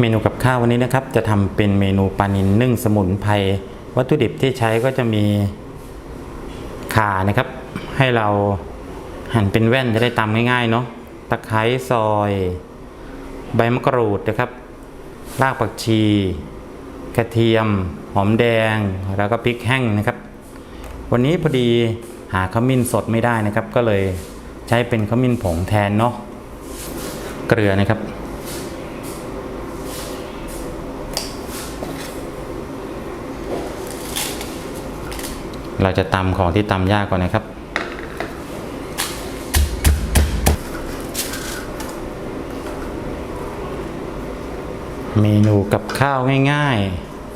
เมนูกับข้าววันนี้นะครับ จะทำเป็นเมนูปลานิลนึ่งสมุนไพรวัตถุดิบที่ใช้ก็จะมีข่านะครับ ให้เราหั่นเป็นแว่นจะได้ตำง่ายๆเนาะตะไคร้ซอย ใบมะกรูดนะครับ รากผักชี กระเทียม หอมแดง แล้วก็พริกแห้งนะครับ วันนี้พอดีหาขมิ้นสดไม่ได้นะครับ ก็เลยใช้เป็นขมิ้นผงแทนเนาะเกลือนะครับ เราจะตำของที่ตำยากก่อนนะครับ เมนูกับข้าวง่าย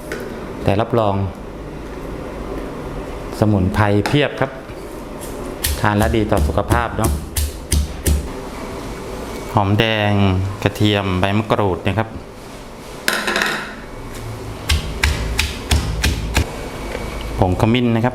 ๆ แต่รับรอง สมุนไพรเพียบครับ ทานแล้วดีต่อสุขภาพเนาะหอมแดงกระเทียมใบมะกรูดนะครับ ผงขมิ้นนะครับ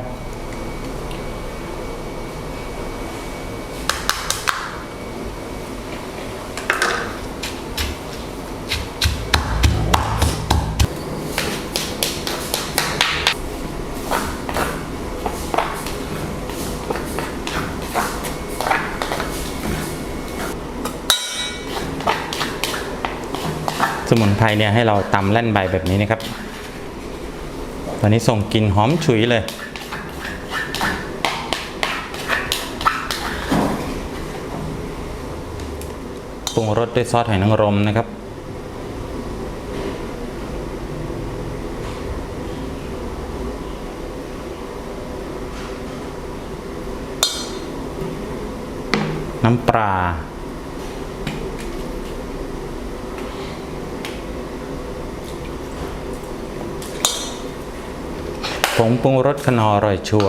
สมุนไพรเนี่ยให้เราตำแล่นใบแบบนี้นะครับ ตอนนี้ส่งกลิ่นหอมฉุยเลย ปรุงรสด้วยซอสหอยนางรมนะครับ น้ำปลา งปรุงรสขนออร่อยชัว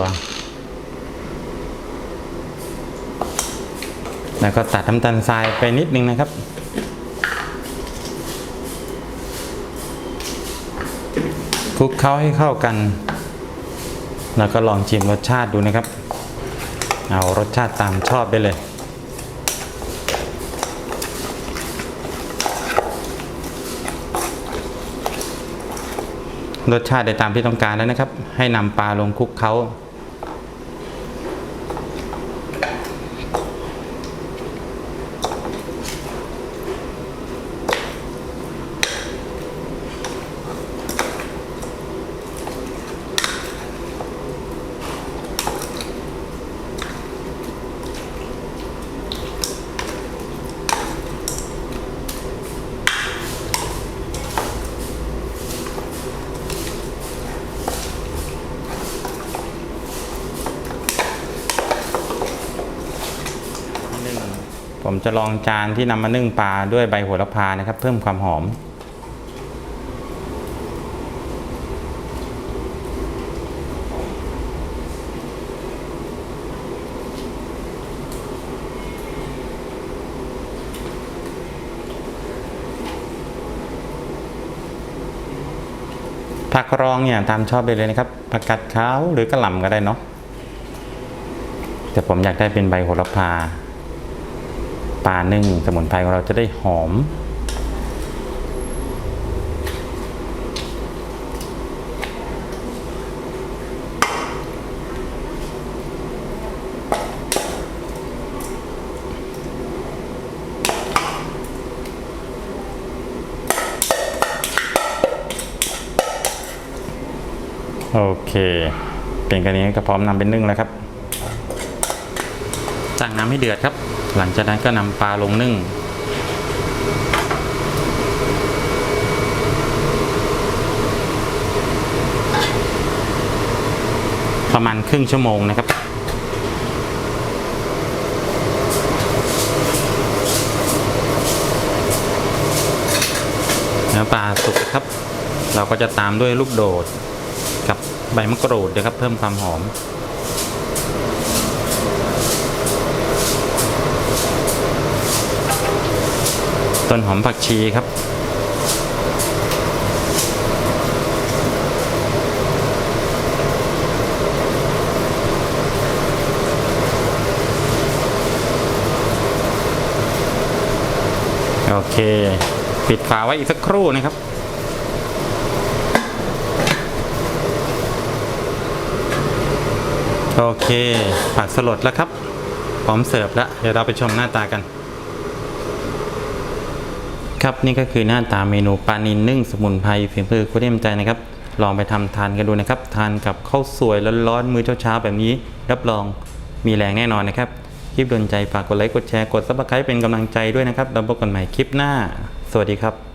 แล้วก็ตัดน้ำตาลทรายไปนิดนึงนะครับ คลุกเคล้าให้เข้ากัน แล้วก็ลองชิมรสชาติดูนะครับ เอารสชาติตามชอบได้เลย รสชาติได้ตามที่ต้องการแล้วนะครับ ให้นำปลาลงคลุกเขา นึ่ง ผมจะลองจานที่นำมานึ่งปลาด้วยใบโหระพานะครับ เพิ่มความหอม ผักรองเนี่ยตามชอบไปเลยนะครับผักกัดขาวหรือกระหล่ำก็ได้เนาะแต่ผมอยากได้เป็นใบโหระพา ปลานึ่งสมุนไพรของเราจะได้หอม โอเค เป็นกันนี้ก็พร้อมนำเป็นนึ่งแล้วครับ ตั้งน้ำให้เดือดครับ หลังจากนั้นก็นำปลาลงนึ่ง ประมาณครึ่งชั่วโมงนะครับเนื้อปลาสุกครับ เราก็จะตามด้วยลูกโดดกับใบมะกรูดนะครับ เพิ่มความหอม ต้นหอมผักชีครับ โอเคปิดปิดฝาไว้อีกสักครู่นะครับโอเค ผักสลดแล้วครับ พร้อมเสิร์ฟแล้ว เดี๋ยวเราไปชมหน้าตากัน ครับนี่ก็คือหน้าตาเมนูปลานินนึ่งสมุนไพรฝีมือคุณเอ็มใจนะครับ ลองไปทำทานกันดูนะครับ ทานกับข้าวสวยร้อนๆมื้อเช้าๆแบบนี้ รับรองมีแรงแน่นอนนะครับ คลิปโดนใจฝากกดไลค์กดแชร์กดซับสไครป์เป็นกำลังใจด้วยนะครับแล้วพบกันใหม่คลิปหน้า สวัสดีครับ